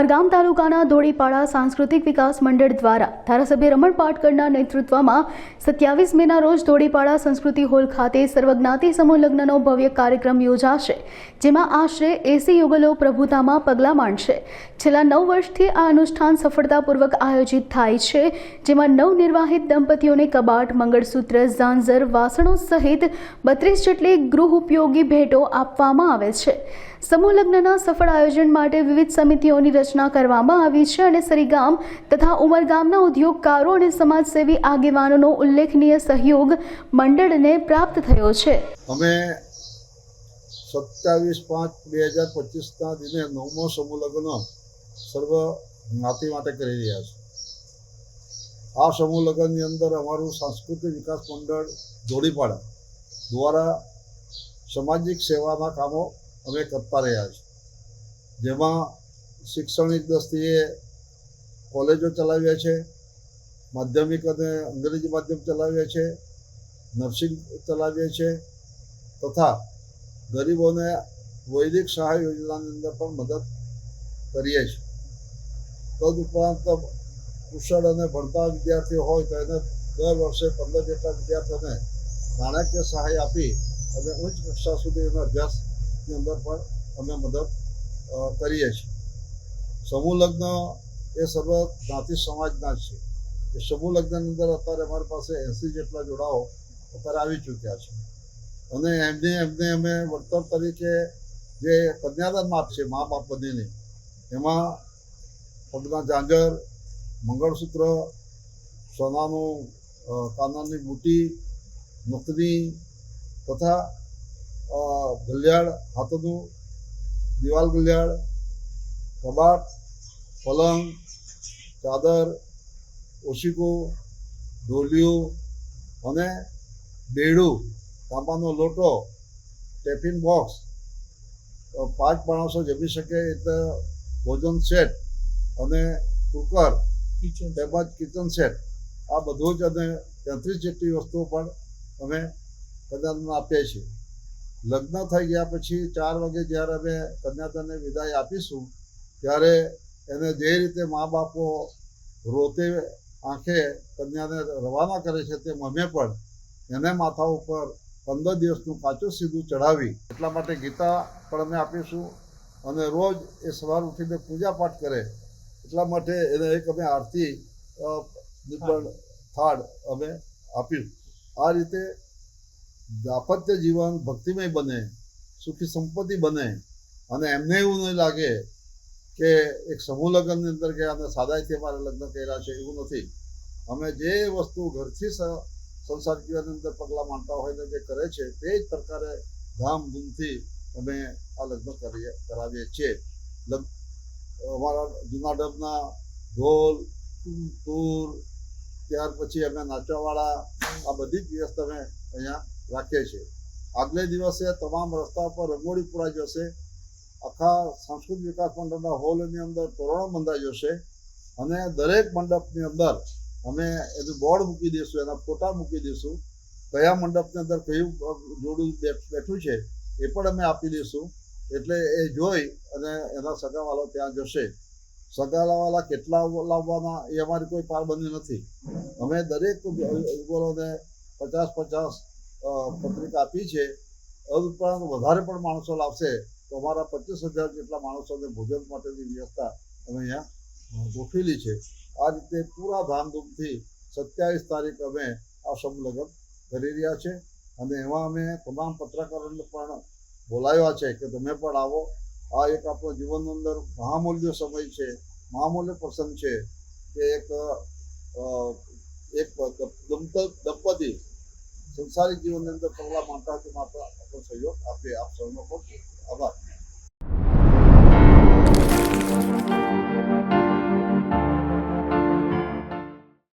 ઉમરગામ તાલુકાના ધોળીપાડા સાંસ્કૃતિક વિકાસ મંડળ દ્વારા ધારાસભ્ય રમણ પાટકરના નેતૃત્વમાં સત્યાવીસ મેના રોજ ધોળીપાડા સંસ્કૃતિ હોલ ખાતે સર્વજ્ઞાતિ સમૂહ લગ્નનો ભવ્ય કાર્યક્રમ યોજાશે, જેમાં આશરે એસી યુગલો પ્રભુતામાં પગલાં માંડશે. છેલ્લા નવ વર્ષથી આ અનુષ્ઠાન સફળતાપૂર્વક આયોજિત થાય છે, જેમાં નવનિર્વાહિત દંપતીઓને કબાટ, મંગળસૂત્ર, ઝાંઝર, વાસણો સહિત બત્રીસ જેટલી ગૃહ ઉપયોગી ભેટો આપવામાં આવે છે. સમૂહ લગ્નના સફળ આયોજન માટે વિવિધ સમિતિઓની રચના કરવામાં આવી છે અને સરીગામ તથા ઉમરગામના ઉદ્યોગકારો અને સમાજસેવી આગેવાનોનો ઉલ્લેખનીય સહયોગ મંડળને પ્રાપ્ત થયો છે. અમે સત્યાવીસ પાંચ બે હજાર પચીસના દિને નવમો સમૂહ લગ્ન સર્વ જ્ઞાતિ માટે કરી રહ્યા છે આ સમૂહ લગ્નની અંદર અમારું સાંસ્કૃતિક વિકાસ મંડળ જોડીપાડા દ્વારા સામાજિક સેવાના કામો અમે કરતા રહ્યા છીએ. જેમાં શૈક્ષણિક દ્રષ્ટિએ કોલેજો ચલાવ્યા છે, માધ્યમિક અને અંગ્રેજી માધ્યમ ચલાવ્યા છે, નર્સિંગ ચલાવીએ છીએ તથા ગરીબોને વૈદિક સહાય યોજનાની અંદર પણ મદદ કરીએ છીએ. તદઉપરાંત કુશળ અને ભણતા વિદ્યાર્થીઓ હોય તો એને દર વર્ષે પંદર જેટલા વિદ્યાર્થીઓને નાણાકીય સહાય આપી અને ઉચ્ચ કક્ષા એના અભ્યાસની અંદર પણ અમે મદદ કરીએ છીએ. સમૂહ લગ્ન એ સર્વ જ્ઞાતિ સમાજના છે. એ સમૂહ લગ્નની અંદર અત્યારે અમારી પાસે એંસી જેટલા જોડાઓ અત્યારે આવી ચૂક્યા છે. અને એમને એમને અમે વળતર તરીકે જે કન્યાદાન માપ છે મા બાપ બંનેની, એમાં પગના ઝાંઝર, મંગળસૂત્ર, સોનાનું કાનાની બુટી નકની તથા ગલિયાળ હાથનું દિવાલ ગલિયાળ કબાટ પલંગ ચાદર ઓશિકો ઢોલિયું અને બેડું તાંબાનો લોટો ટેફિન બોક્સ પાંચ માણસો જમી શકે એટલે ભોજન સેટ અને કુકર તેમજ કિચન સેટ આ બધું જ અને તેત્રીસ જેટલી વસ્તુઓ પણ અમે કન્યાદાન આપીએ છીએ. લગ્ન થઈ ગયા પછી ચાર વાગે જ્યારે અમે કન્યાદાનને વિદાય આપીશું ત્યારે એને જે રીતે મા બાપો રોતે આંખે કન્યાને રવાના કરે છે તેમ અમે પણ એને માથા ઉપર પંદર દિવસનું કાચું સીધું ચઢાવી એટલા માટે ગીતા પણ અમે આપીશું અને રોજ એ સવાર ઉઠીને પૂજાપાઠ કરે એટલા માટે એને એક અમે આરતી પણ થાળ અમે આપ્યું. આ રીતે દાપત્ય જીવન ભક્તિમય બને, સુખી સંપત્તિ બને અને એમને એવું નહીં લાગે કે એક સમૂહ લગ્નની અંદર ગયા અને સાદાઈથી અમારે લગ્ન કર્યા છે એવું નથી. અમે જે વસ્તુ ઘરથી સંસાર જીવનની અંદર પગલાં માનતા હોય ને જે કરે છે, તે જ પ્રકારે ધામધૂમથી અમે આ લગ્ન કરીએ, કરાવીએ છીએ. અમારા જૂના ડબના ઢોલ તૂર, ત્યાર પછી અમે નાચવાવાળા, આ બધી જ વ્યવસ્થા અમે અહીંયા રાખીએ છીએ. આગલે દિવસે તમામ રસ્તા પર રંગોળી પુરાઈ જશે. આખા સાંસ્કૃતિક વિકાસ મંડળના હોલની અંદર તોરણો બંધાઈ જશે અને દરેક મંડપની અંદર અમે એનું બોર્ડ મૂકી દઈશું, એના ફોટા મૂકી દઈશું. કયા મંડપની અંદર કયું જોડું બેઠું છે એ પણ અમે આપી દઈશું. એટલે એ જોઈ અને એના સગાવાળો ત્યાં જશે. સગાવાળા કેટલા લાવવાના એ અમારી કોઈ પારબંધી નથી. અમે દરેક યુગલોને પચાસ પચાસ પત્રિકા આપી છે. ઉપરાંત વધારે પણ માણસો લાવશે. તો અમારા પચીસ હજાર જેટલા માણસોને ભોજન માટેની વ્યવસ્થા અમે અહીંયા ગોઠવેલી છે. આ રીતે પૂરા ધામધૂમથી સત્યાવીસ તારીખ અમે આ સમૂહ કરી રહ્યા છે. અને એમાં અમે તમામ પત્રકારોને પણ બોલાવ્યા છે કે તમે પણ આવો. આ એક આપણો જીવનની અંદર મહામૂલ્ય સમય છે, મહામૂલ્ય પ્રસંગ છે કે એક એક દંપ- દંપતી સંસારિક જીવનની અંદર પગલાં માનતા માત્ર આપણો સહયોગ આપીએ આપ સૌનો આભાર